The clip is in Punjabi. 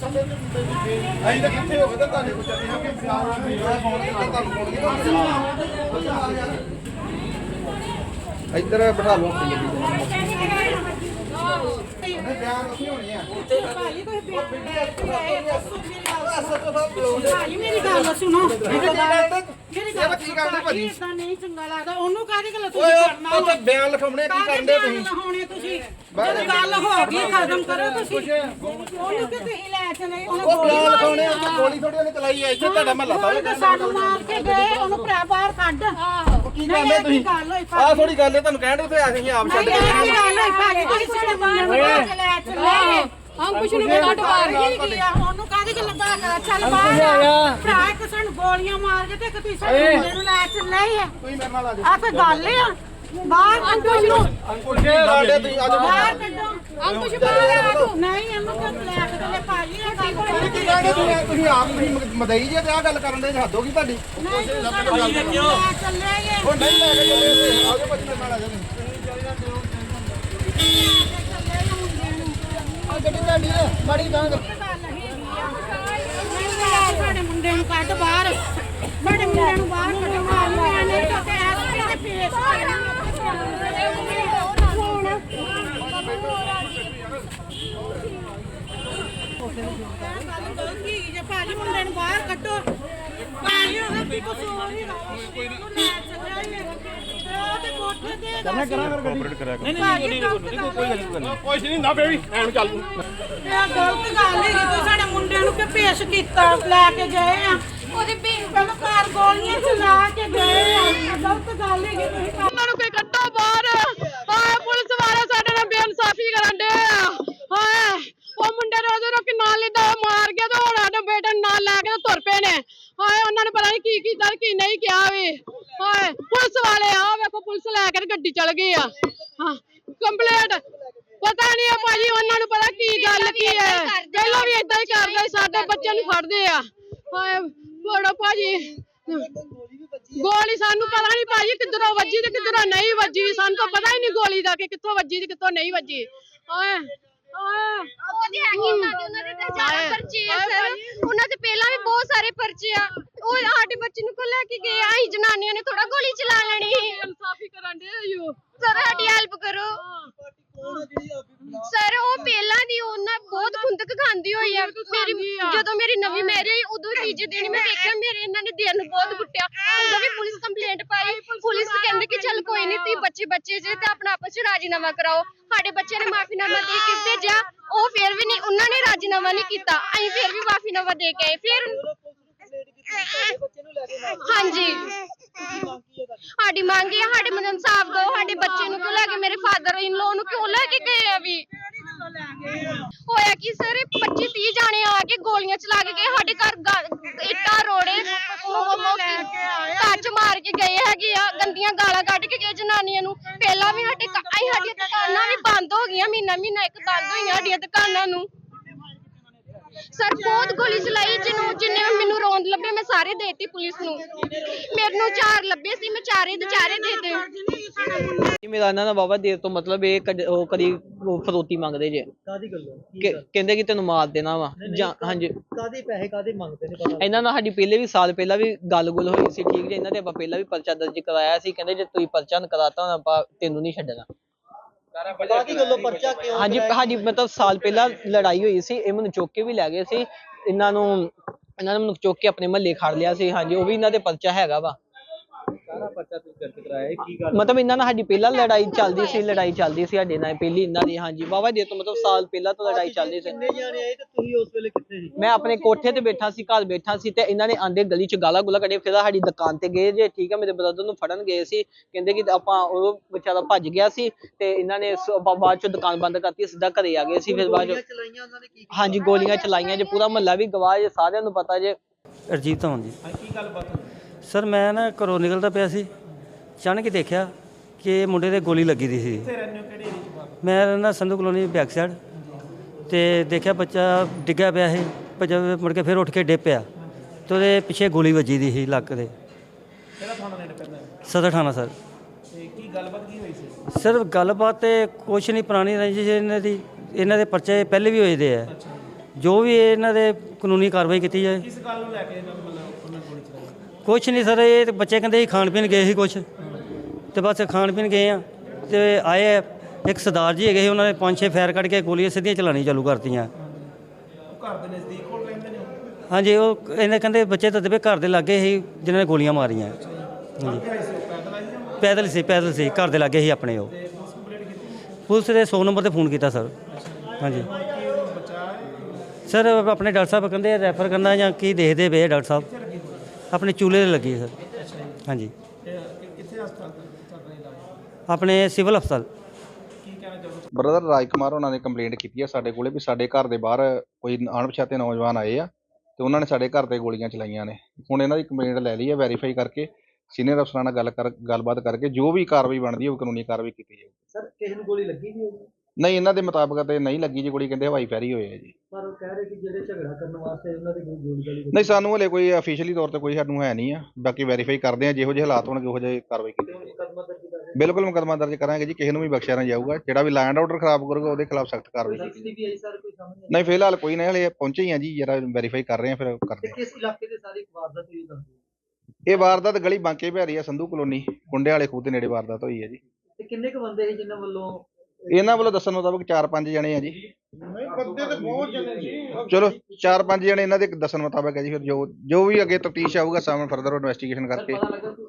ਅਸੀਂ ਤਾਂ ਕਿੱਥੇ ਹੋ ਗਏ ਤੁਹਾਡੇ ਕੋਲ ਚੱਲੇ ਹਾਂ ਕਿ ਪਿਆਰ ਮੇਰਾ ਫੋਨ ਤੇ ਤੁਹਾਨੂੰ ਫੋਨ ਕੀਤਾ ਇੱਧਰ ਬਿਠਾ ਲਓ ਆਪਣੀ ਗੱਡੀ। ਉਹਨੇ ਬਿਆਨ ਉੱਥੇ ਹੋਣੇ ਆ। ਤੁਸੀਂ ਭਾਜੀ ਮੇਰੀ ਗੱਲ ਸੁਣੋ ਮੇਰੀ ਗੱਲ ਮੇਰੀ ਗੱਲ ਕੀ ਕਰਦੇ ਭਾਜੀ? ਇਦਾਂ ਨਹੀਂ ਚੰਗਾ ਲੱਗਦਾ। ਉਹਨੂੰ ਕਾਹਦੀ ਗੱਲ ਤੁਸੀਂ ਕਰਨਾ ਉਹ ਤਾਂ ਬਿਆਨ ਲਿਖਾਉਣੇ ਕੀ ਕਰਦੇ ਤੁਸੀਂ? ਹੋਣੇ ਤੁਸੀਂ? ਜਦੋਂ ਗੱਲ ਹੋ ਗਈ ਖਤਮ ਕਰੋ ਤੁਸੀਂ। ਉਹਨੂੰ ਕਿ ਤੁਸੀਂ ਲੈ ਚਲੇ? ਉਹ ਗੋਲੀ ਬਿਆਨ ਲਿਖਾਉਣੇ ਉਹ ਗੋਲੀ ਥੋੜੀ ਉਹਨੇ ਚਲਾਈ ਹੈ ਇੱਥੇ ਤੁਹਾਡਾ ਮਹੱਲਾ ਤਾਂ ਸਾਨੂੰ ਮਾਰ ਕੇ ਗਏ ਉਹਨੂੰ ਭਰਾ ਬਾਹਰ ਕੱਢ। ਕੀ ਨਹੀਂ, ਕਰਦੇ ਇਹ ਤੁਸੀਂ? ਕੀ ਆਹ ਥੋੜੀ ਗੱਲ ਹੈ ਤੁਹਾਨੂੰ ਕਹਿਣ ਉੱਥੇ ਅਸੀਂ ਆਪ ਛੱਡ ਨਹੀਂ ਕੇ ਇਹ ਕੀ ਗੱਲ ਹੋਈ? ਭਾਜੀ ਤੁਸੀਂ ਸਾਡੇ ਬੰਦੇ ਨੂੰ ਲੈ ਕੇ ਲੈ ਚਲੇ। ਹਮ ਕੁਛ ਨੂੰ ਬੇਟਾ ਬਾਹਰ ਕੀ ਗੱਲ ਬਾਹਰ ਚੱਲ ਬਾਹਰ ਭਰਾ ਇੱਕ ਸਾਨੂੰ ਗੋਲੀਆਂ ਮਾਰ ਕੇ ਤੇ ਇੱਕ ਤੁਸੀਂ ਸਾਡੇ ਮੁੰਡੇ ਨੂੰ ਲੈ ਚੱਲੇ ਹੀ ਆ। ਤੁਸੀਂ ਮੇਰੇ ਨਾਲ ਆ ਜਾਓ ਆ ਕੋਈ ਗੱਲ ਆ। ਬਾਹਰ ਕੱਢੋ ਇਹਨੂੰ। ਅੰਕੁਸ਼ ਸਾਡੇ ਤੁਸੀਂ ਆ ਜਾਓ। ਬਾਹਰ ਕੱਢੋ। ਕੁਛ ਬਾਹਰ ਆ ਤੂੰ। ਨਹੀਂ ਇਹਨੂੰ ਕਿਉਂ ਲੈ ਕੇ ਚੱਲੇ। ਭਾਜੀ ਇਹ ਗੱਲ ਤੁਸੀਂ ਕੀ ਕਹਿੰਦੇ ਤੁਸੀਂ? ਤੁਸੀਂ ਆਪ ਤੁਸੀਂ ਮਦਈ ਜੇ ਤੇ ਆ ਗੱਲ ਕਰਨ ਦੇ ਹੱਦ ਹੋ ਗਈ ਤੁਹਾਡੀ। ਨਹੀਂ ਤੁਸੀਂ ਲੈ ਚੱਲੇ ਹੀ ਉਹ ਨਹੀਂ ਲੈ ਕੇ ਚੱਲੇ ਇੱਥੇ। ਆ ਜਾਓ ਭਾਜੀ ਮੇਰੇ ਨਾਲ ਆ ਜਾਓ। ਆ ਗੱਡੀ ਤੁਹਾਡੀ ਹੈ ਮਾੜੀ ਤਾਂ ਸਾਡੇ ਮੁੰਡੇ ਨੂੰ ਕੱਢ ਬਾਹਰ। ਸਾਡੇ ਮੁੰਡੇ ਨੂੰ ਬਾਹਰ ਕੱਢੋ ਮਾਰ ਮੈਂ ਨਹੀਂ ਤਾਂ ਕਹਿ ਤੇ ਪੇਸ਼ ਭਾਜੀ ਮੁੰਡੇ ਨੂੰ ਬਾਹਰ ਕੱਢੋ। ਭਾਜੀ ਉਹਦਾ ਕੀ ਕਸੂਰ ਹੀ ਕੋਈ ਨਾ। ਕਰਨਾ ਨਹੀਂ ਨਹੀਂ ਨਹੀਂ ਕੋਈ ਕੋਈ ਗੱਲ ਨਹੀਂ। ਕੁਛ ਨਹੀਂ ਨਾ ਬੇਬੀ ਐਨ ਚੱਲ ਇਹ ਗਲਤ ਗੱਲ ਹੈਗੀ ਤੂੰ ਸਾਡੇ ਮੁੰਡੇ ਨੂੰ ਕਿ ਪੇਸ਼ ਕੀਤਾ ਲੈ ਕੇ ਗਏ ਆ। ਉਹਦੀ ਭੀਖ ਪਹਿਲਾਂ ਕਾਰ ਗੋਲੀਆਂ ਚਲਾ ਕੇ ਗਏ ਆ ਇਹ ਗਲਤ ਗੱਲ ਹੈਗੀ ਤੁਸੀਂ ਕਰ- ਉਹਨਾਂ ਨੂੰ ਕੋਈ ਕੱਢੋ ਬਾਹਰ ਹਾਏ ਪੁਲਿਸ ਵਾਲੇ ਸਾਡੇ ਨਾਲ ਬੇਇਨਸਾਫੀ ਕਰਨ ਦੇ ਹਾਏ ਉਹ ਮੁੰਡੇ ਨੂੰ ਉਹਦੇ ਕਿ ਨਾਲ ਲਿੱਦਾ ਮਾਰ ਗਿਆ ਤੇ ਹੁਣ ਸਾਡੇ ਬੇਟੇ ਨੂੰ ਨਾਲ ਲੈ ਕੇ ਤੇ ਤੁਰ ਪਏ ਨੇ ਹਾਏ ਉਹਨਾਂ ਨੇ ਪਤਾ ਨਹੀਂ ਕੀ ਕੀਤਾ ਕੀ ਨਹੀਂ ਕਿਹਾ ਵੀ। ਹਾਏ ਪੁਲਿਸ ਵਾਲੇ ਆ ਵੇਖੋ ਪੁਲਿਸ ਲੈ ਕੇ ਤੇ ਗੱਡੀ ਚਲ ਗਈ ਆ। ਹਾਂ ਕੰਪਲੀਟ। ਪਤਾ ਨਹੀਂ ਆ ਭਾਜੀ ਉਹਨਾਂ ਨੂੰ ਪਤਾ ਕੀ ਗੱਲ ਕੀ ਹੈ ਪਹਿਲਾਂ ਵੀ ਇਦਾਂ ਹੀ ਕਰਦੇ ਸਾਡੇ ਬੱਚਿਆਂ ਨੂੰ ਫੜਦੇ ਆ। ਹਾਏ ਬੜਾ ਭਾਜੀ। ਗੋਲੀ ਸਾਨੂੰ ਪਤਾ ਨਹੀਂ ਭਾਜੀ ਕਿੱਧਰੋਂ ਵੱਜੀ ਤੇ ਕਿੱਧਰੋਂ ਨਹੀਂ ਵੱਜੀ। ਸਾਨੂੰ ਤਾਂ ਪਤਾ ਹੀ ਨਹੀਂ ਗੋਲੀ ਦਾ ਕਿ ਕਿੱਥੋਂ ਵੱਜੀ ਤੇ ਕਿੱਥੋਂ ਨਹੀਂ ਵੱਜੀ। ਓਏ ਓਏ। ਉਹਦੀ ਹੈਗੀ ਉਹਨਾਂ ਦੇ ਉਹਨਾਂ ਦੇ ਤਾਂ ਜ਼ਿਆਦਾ ਪਰਚੇ ਆ ਸਰ। ਉਹਨਾਂ ਦੇ ਪਹਿਲਾਂ ਵੀ ਬਹੁਤ ਸਾਰੇ ਪਰਚੇ ਆ। ਉਹ ਸਾਡੇ ਬੱਚੇ ਨੂੰ ਕੋ ਲੈ ਕੇ ਗਏ ਆ? ਅਸੀਂ ਜਨਾਨੀਆਂ ਨੇ ਥੋੜਾ ਗੋਲੀ ਚਲਾ ਲੈਣੀ। ਇਨਸਾਫੀ ਕਰਨ ਦੇ ਯੂ। ਸਰ ਸਾਡੀ ਹੈਲਪ ਕਰੋ। ਸਰ ਉਹ ਪਹਿਲਾਂ ਦੀ ਉਹਨਾਂ ਬਹੁਤ ਖੁੰਦਕ ਖਾਂਦੀ ਹੋਈ ਆ। ਮੇਰੀ ਜਦੋਂ ਮੇਰੀ ਨਵੀਂ ਮੈਰਿਜ ਹੋਈ ਉਦੋਂ ਤੀਜੇ ਦਿਨ ਮੈਂ ਵੇਖਿਆ ਮੇਰੇ ਇਹਨਾਂ ਨੇ ਦਿਲ ਨੂੰ ਬਹੁਤ ਕੁੱਟਿਆ। ਉਦੋਂ ਵੀ ਪੁਲਿਸ ਕੰਪਲੇਂਟ ਪਾਈ। ਪੁਲਿਸ ਕਹਿੰਦੇ ਕਿ ਚੱਲ ਕੋਈ ਨਹੀਂ ਤੁਸੀਂ ਬੱਚੇ ਬੱਚੇ ਜੇ ਤੇ ਆਪਣਾ ਆਪਸ ਚ ਰਾਜੀਨਾਮਾ ਕਰਾਓ। ਸਾਡੇ ਬੱਚਿਆਂ ਨੇ ਮਾਫੀਨਾਮਾ ਦੇ ਕੇ ਭੇਜਿਆ ਉਹ ਫਿਰ ਵੀ ਨਹੀਂ ਉਹਨਾਂ ਨੇ ਰਾਜੀਨਾਮਾ ਨਹੀਂ ਕੀਤਾ। ਅਸੀਂ ਫਿਰ ਵੀ ਮਾਫੀਨਾਮਾ ਦੇ ਕੇ ਆਏ। ਫਿਰ ਹਾਂਜੀ। ਸਾਡੀ ਮੰਗ ਇਹ ਆ, ਸਾਡੇ ਮਨ ਇਨਸਾਫ ਦਿਓ ਸਾਡੇ ਬੱਚੇ ਨੂੰ ਕਿਉਂ ਲੈ ਕੇ ਮੇਰੇ ਫਾਦਰ ਇਨ ਲੋ ਨੂੰ ਕਿਉਂ ਲੈ ਕੇ ਗਏ ਆ ਵੀ? ਹੋਇਆ ਕਿ ਸਰ 25 30 ਜਾਣੇ ਆ ਕੇ ਗੋਲੀਆਂ ਚਲਾ ਕੇ ਗਏ ਸਾਡੇ ਘਰ ਗਾ- ਇੱਟਾਂ ਰੋੜੇ ਕੱਚ ਮਾਰ ਕੇ ਗਏ ਹੈਗੇ ਆ ਗੰਦੀਆਂ ਗਾਲਾਂ ਕੱਢ ਕੇ ਗਏ ਜਨਾਨੀਆਂ ਨੂੰ। ਪਹਿਲਾਂ ਵੀ ਸਾਡੇ ਕ- ਅਸੀਂ ਸਾਡੀਆਂ ਦੁਕਾਨਾਂ ਵੀ ਬੰਦ ਹੋ ਗਈਆਂ ਮਹੀਨਾ ਮਹੀਨਾ ਇੱਕ ਬੰਦ ਹੋਈਆਂ ਸਾਡੀਆਂ ਦੁਕਾਨਾਂ ਨੂੰ। ਸਰ ਬਹੁਤ ਗੋਲੀ ਚਲਾਈ ਜਿਹਨੂੰ ਜਿੰਨੇ ਲੱਭੇ ਮੈਂ ਸਾਰੇ ਦੇਤੀ ਪੁਲਿਸ ਨੂੰ। ਮੇਰੇ ਨੂੰ ਚਾਰ ਲੱਭੇ ਸੀ ਮੈਂ ਚਾਰੇ ਦੇ ਚਾਰੇ ਦੇ ਦੇ ਜੀ ਮੇਰਾ ਇਹਨਾਂ ਦਾ ਬਾਬਾ ਦੇਰ ਤੋਂ ਮਤਲਬ ਇਹ ਕਦ- ਉਹ ਕਦੀ ਉਹ ਫਰੋਤੀ ਮੰਗਦੇ ਜੇ। ਕਾਦੀ ਗੱਲੋਂ? ਕੀ ਕਿ- ਕਹਿੰਦੇ ਕਿ ਤੈਨੂੰ ਮਾਰ ਦੇਣਾ ਵਾ। ਜਾਂ ਹਾਂਜੀ। ਕਾਦੀ ਪੈਸੇ ਕਾਦੀ ਮੰਗਦੇ ਨੇ ਪਤਾ ਇਹਨਾਂ ਨਾਲ ਸਾਡੀ ਪਹਿਲੇ ਵੀ ਸਾਲ ਪਹਿਲਾਂ ਵੀ ਗੱਲ-ਗੁਲ ਹੋਈ ਸੀ ਠੀਕ ਜੇ? ਇਹਨਾਂ ਤੇ ਆਪਾਂ ਪਹਿਲਾਂ ਵੀ ਪਰਚਾ ਦਰਜ ਕਰਾਇਆ ਸੀ। ਕਹਿੰਦੇ ਜੇ ਤੁਸੀਂ ਪਰਚਾ ਨਾ ਕਰਾਤਾ ਹੁਣ ਆਪਾਂ ਤੈਨੂੰ ਨਹੀਂ ਛੱਡਣਾ। ਕਾਦੀ ਗੱਲੋਂ ਪਰਚਾ ਕਿਉਂ ਹਾਂਜੀ ਮਤਲਬ ਸਾਲ ਪਹਿਲਾਂ ਲੜਾਈ ਹੋਈ ਸੀ। ਇਹ ਮੈਨੂੰ ਚੁੱਕ ਕੇ ਵੀ ਲੈ ਗਏ ਸੀ। ਇਹਨਾਂ ਨੂੰ ਇਹਨਾਂ ਨੇ ਮੈਨੂੰ ਚੁੱਕ ਕੇ ਆਪਣੇ ਮਹੱਲੇ ਖੜ ਲਿਆ ਸੀ। ਹਾਂਜੀ, ਉਹ ਵੀ ਇਹਨਾਂ ਦੇ ਪਰਚਾ ਹੈਗਾ ਵਾ। ਸਾਰਾ ਪਰਚਾ ਤੁਸੀਂ ਦਰਜ ਕਰਾਇਆ ਇਹ ਕੀ ਗੱਲ ਮਤਲਬ ਇਹਨਾਂ ਨਾਲ ਸਾਡੀ ਪਹਿਲਾਂ ਲੜਾਈ ਚੱਲਦੀ ਸੀ ਲੜਾਈ ਚੱਲਦੀ ਸੀ ਸਾਡੇ ਨਾਲ ਪਹਿਲੀ ਇਹਨਾਂ ਦੀ ਹਾਂਜੀ ਵਾਹਵਾ ਦੇ ਤੋਂ ਮਤਲਬ ਸਾਲ ਪਹਿਲਾਂ ਤੋਂ ਲੜਾਈ ਚੱਲਦੀ ਸੀ। ਕਿੰਨੇ ਜਾਣੇ ਆਏ ਤੇ ਤੁਸੀਂ ਉਸ ਵੇਲੇ ਕਿੱਥੇ ਸੀ? ਮੈਂ ਆਪਣੇ ਕੋਠੇ ਤੇ ਬੈਠਾ ਸੀ ਘਰ ਬੈਠਾ ਸੀ ਤੇ ਇਹਨਾਂ ਨੇ ਆਂਦੇ ਗਲੀ ਚ ਗਾਲਾਂ ਗੁਲਾ ਕੱਢੇ ਫਿਰ ਸਾਡੀ ਦੁਕਾਨ ਤੇ ਗਏ ਜੇ ਠੀਕ ਹੈ ਮੇਰੇ ਬ੍ਰਦਰ ਨੂੰ ਫੜਨ ਗਏ ਸੀ ਕਹਿੰਦੇ ਕਿ ਆਪਾਂ ਉਹ ਵਿਚਾਰਾ ਭੱਜ ਗਿਆ ਸੀ ਤੇ ਇਹਨਾਂ ਨੇ ਬਾਅਦ ਚ ਦੁਕਾਨ ਬੰਦ ਕਰਤੀ ਸਿੱਧਾ ਘਰੇ ਆ ਗਏ ਸੀ ਫਿਰ ਬਾਅਦ ਚ ਚਲਾਈਆਂ ਉਹਨਾਂ ਨੇ ਕੀ ਹਾਂਜੀ ਗੋਲੀਆਂ ਚਲਾਈਆਂ ਜੇ ਪੂਰਾ ਮਹੱਲਾ ਵੀ ਗਵਾਹ ਜੇ ਸਾਰਿਆਂ ਨੂੰ ਪਤਾ ਜੇ। ਅਰਜੀਤ ਧਵਨ ਜੀ। ਸਰ ਮੈਂ ਨਾ ਘਰੋਂ ਨਿਕਲਦਾ ਪਿਆ ਸੀ। ਅਚਾਨਕ ਹੀ ਦੇਖਿਆ ਕਿ ਮੁੰਡੇ ਦੇ ਗੋਲੀ ਲੱਗੀ ਦੀ ਸੀ। ਮੈਂ ਨਾ ਸੰਧੂ ਕਲੋਨੀ ਬੈਕ ਸਾਈਡ ਤੇ ਦੇਖਿਆ ਬੱਚਾ ਡਿੱਗਿਆ ਪਿਆ ਸੀ ਭੱਜਾ ਮੁੜ ਕੇ ਫਿਰ ਉੱਠ ਕੇ ਡਿੱਗ ਪਿਆ। ਤੇ ਉਹਦੇ ਪਿੱਛੇ ਗੋਲੀ ਵੱਜੀ ਦੀ ਸੀ ਲੱਕ ਦੇ। ਸਦਰ ਥਾਣਾ ਸਰ। ਕੀ ਗੱਲਬਾਤ ਕੀ ਹੋਈ ਸੀ? ਸਰ ਗੱਲਬਾਤ ਤੇ ਕੁਛ ਨਹੀਂ ਪੁਰਾਣੀ ਰੰਜਿਸ਼ ਇਹਨਾਂ ਦੀ ਇਹਨਾਂ ਦੇ ਪਰਚੇ ਪਹਿਲੇ ਵੀ ਹੋਏ ਦੇ ਆ। ਜੋ। ਵੀ ਇਹਨਾਂ ਦੇ ਕਾਨੂੰਨੀ ਕਾਰਵਾਈ ਕੀਤੀ ਜਾਏ। ਕਿਸ ਗੱਲ ਨੂੰ ਲੈ ਕੇ ਮਤਲਬ ਉਹਨਾਂ ਗੋਲੀ ਚਲਾਈ? ਕੁਛ ਨਹੀਂ ਸਰ ਇਹ ਬੱਚੇ ਕਹਿੰਦੇ ਸੀ ਖਾਣ ਪੀਣ ਗਏ ਸੀ ਕੁਛ। ਤੇ ਬਸ ਖਾਣ ਪੀਣ ਗਏ ਆ। ਤੇ ਆਏ ਆ, ਇੱਕ ਸਰਦਾਰ ਜੀ ਹੈਗੇ ਸੀ ਉਹਨਾਂ ਨੇ ਪੰਜ ਛੇ ਫਾਇਰ ਕੱਢ ਕੇ ਗੋਲੀਆਂ ਸਿੱਧੀਆਂ ਚਲਾਣੀ ਚਾਲੂ ਕਰਤੀਆਂ। ਘਰ ਦੇ ਨਜ਼ਦੀਕ ਕੋਲ ਰਹਿੰਦੇ ਨੇ ਹਾਂਜੀ ਉਹ ਇਹਨੇ ਕਹਿੰਦੇ ਬੱਚੇ ਤਾਂ ਤੇ ਘਰ ਦੇ ਲਾਗੇ ਸੀ ਜਿਨ੍ਹਾਂ ਨੇ ਗੋਲੀਆਂ ਮਾਰੀਆਂ। ਹਾਂਜੀ। ਪੈਦਲ ਸੀ ਪੈਦਲ ਸੀ ਘਰ ਦੇ ਲਾਗੇ ਸੀ ਆਪਣੇ ਉਹ। ਪੁਲਿਸ ਦੇ 100 ਨੰਬਰ ਤੇ ਫੋਨ ਕੀਤਾ ਸਰ। ਹਾਂਜੀ। ਸਰ ਆਪਣੇ ਡਾਕਟਰ ਸਾਹਿਬ ਕਹਿੰਦੇ ਰੈਫਰ ਕਰਨਾ ਜਾਂ ਕੀ ਦੇਖਦੇ ਪਏ ਆ ਡਾਕਟਰ ਸਾਹਿਬ? ਆਪਣੇ ਚੂਲੇ ਤੇ ਲੱਗੀ ਸਰ। ਹਾਂਜੀ। ਆਪਣੇ ਸਿਵਲ ਹਸਪਤਾਲ। ਬ੍ਰਦਰ ਰਾਜਕੁਮਾਰ ਉਹਨਾਂ ਨੇ ਕੰਪਲੇਂਟ ਕੀਤੀ ਹੈ ਸਾਡੇ ਕੋਲੇ ਵੀ ਸਾਡੇ ਘਰ ਦੇ ਬਾਹਰ ਕੋਈ ਅਣਪਛਾਤੇ ਨੌਜਵਾਨ ਆਏ ਆ ਤੇ ਉਹਨਾਂ ਨੇ ਸਾਡੇ ਘਰ ਤੇ ਗੋਲੀਆਂ ਚਲਾਈਆਂ ਨੇ। ਹੁਣ ਇਹਨਾਂ ਦੀ ਕੰਪਲੇਂਟ ਲੈ ਲਈ ਹੈ ਵੈਰੀਫਾਈ ਕਰਕੇ ਸੀਨੀਅਰ ਅਫਸਰਾਂ ਨਾਲ ਗੱਲ ਕਰ ਗੱਲਬਾਤ ਕਰਕੇ ਜੋ ਵੀ ਕਾਰਵਾਈ ਬਣਦੀ ਹੈ ਉਹ ਕਾਨੂੰਨੀ ਕਾਰਵਾਈ ਕੀਤੀ ਜਾਊਗੀ ਸਰ ਕਿਸੇ ਨੂੰ ਗੋਲੀ ਲੱਗੀ ਨਹੀਂ ਹੋਈ? ਨਹੀਂ ਇਹਨਾਂ ਦੇ ਮੁਤਾਬਕ ਤੇ ਨਹੀਂ ਲੱਗੀ ਜੀ ਗੋਲੀ ਕਹਿੰਦੇ ਹਵਾਈ ਫੈਰੀ ਹੋਏ ਆ ਜੀ। ਪਰ ਉਹ ਕਹਿ ਰਹੇ ਕਿ ਜਿਹੜੇ ਝਗੜਾ ਕਰਨ ਵਾਸਤੇ ਉਹਨਾਂ ਦੀ ਕੋਈ ਗੋਲੀ ਗਾਲੀ ਨਹੀਂ ਸਾਨੂੰ ਹਲੇ ਕੋਈ ਅਫੀਸ਼ੀਅਲੀ ਤੌਰ ਤੇ ਕੋਈ ਸਾਨੂੰ ਹੈ ਨਹੀਂ ਆ। ਬਾਕੀ ਵੈਰੀਫਾਈ ਕਰਦੇ ਆ ਜਿਹੋ ਜਿਹੇ ਹਾਲਾਤ ਹੋਣਗੇ ਉਹੋ ਜਿਹੇ ਕਾਰਵਾਈ ਕੀਤੀ ਜਾਊਗੀ। ਬਿਲਕੁਲ ਮੁਕੱਦਮਾ ਦਰਜ ਕਰਾਂਗੇ ਜੀ ਕਿਸੇ ਨੂੰ ਵੀ ਬਖਸ਼ਿਆ ਨਾ ਜਾਊਗਾ। ਜਿਹੜਾ ਵੀ ਲੈਂਡ ਆਰਡਰ ਖਰਾਬ ਕਰੂਗਾ ਉਹਦੇ ਖਿਲਾਫ ਸਖਤ ਕਾਰਵਾਈ ਕੀਤੀ ਜਾਊਗੀ ਸੀਬੀਆਈ ਸਰ ਕੋਈ ਸਾਹਮਣੇ ਨਹੀਂ ਫਿਲਹਾਲ ਕੋਈ ਨਹੀਂ ਹਲੇ ਪਹੁੰਚੇ ਹੀ ਆ ਜੀ ਜਰਾ ਵੈਰੀਫਾਈ ਕਰ ਰਹੇ ਆ ਫਿਰ ਕਰਦੇ ਤੇ ਆ। ਕਿਸ ਇਲਾਕੇ ਦੇ ਸਾਰੀ ਵਾਰਦਾਤ ਹੋਈ ਦੱਸੋ ਇਹ ਵਾਰਦਾਤ ਗਲੀ ਬਾਂਕੇ ਭੈਰੀ ਆ ਸੰਧੂ ਕਲੋਨੀ ਕੁੰਡੇ ਵਾਲੇ ਖੂਹ ਦੇ ਨੇੜੇ ਵਾਰਦਾਤ ਹੋਈ ਹੈ ਜੀ। ਤੇ ਕਿੰਨੇ ਕੁ ਬੰਦੇ ਸੀ ਜਿਨ੍ਹਾਂ ਵੱਲੋਂ ਇਹਨਾਂ ਵੱਲੋਂ ਦੱਸਣ ਮੁਤਾਬਕ 4-5 ਜਣੇ ਆ ਜੀ। ਨਹੀਂ ਬੰਦੇ ਤੇ ਬਹੁਤ ਜਣੇ ਜੀ ਚਲੋ 4-5 ਜਣੇ ਇਹਨਾਂ ਦੇ ਦੱਸਣ ਮੁਤਾਬਕ ਹੈ ਜੀ ਫਿਰ ਜੋ ਜੋ ਵੀ ਅੱਗੇ ਤਫਤੀਸ਼ ਆਊਗਾ ਸਾਹਮਣੇ ਫਰਦਰ ਇਨਵੈਸਟੀਗੇਸ਼ਨ ਕਰਕੇ। ਪਤਾ ਲੱਗਾ ਕੋਈ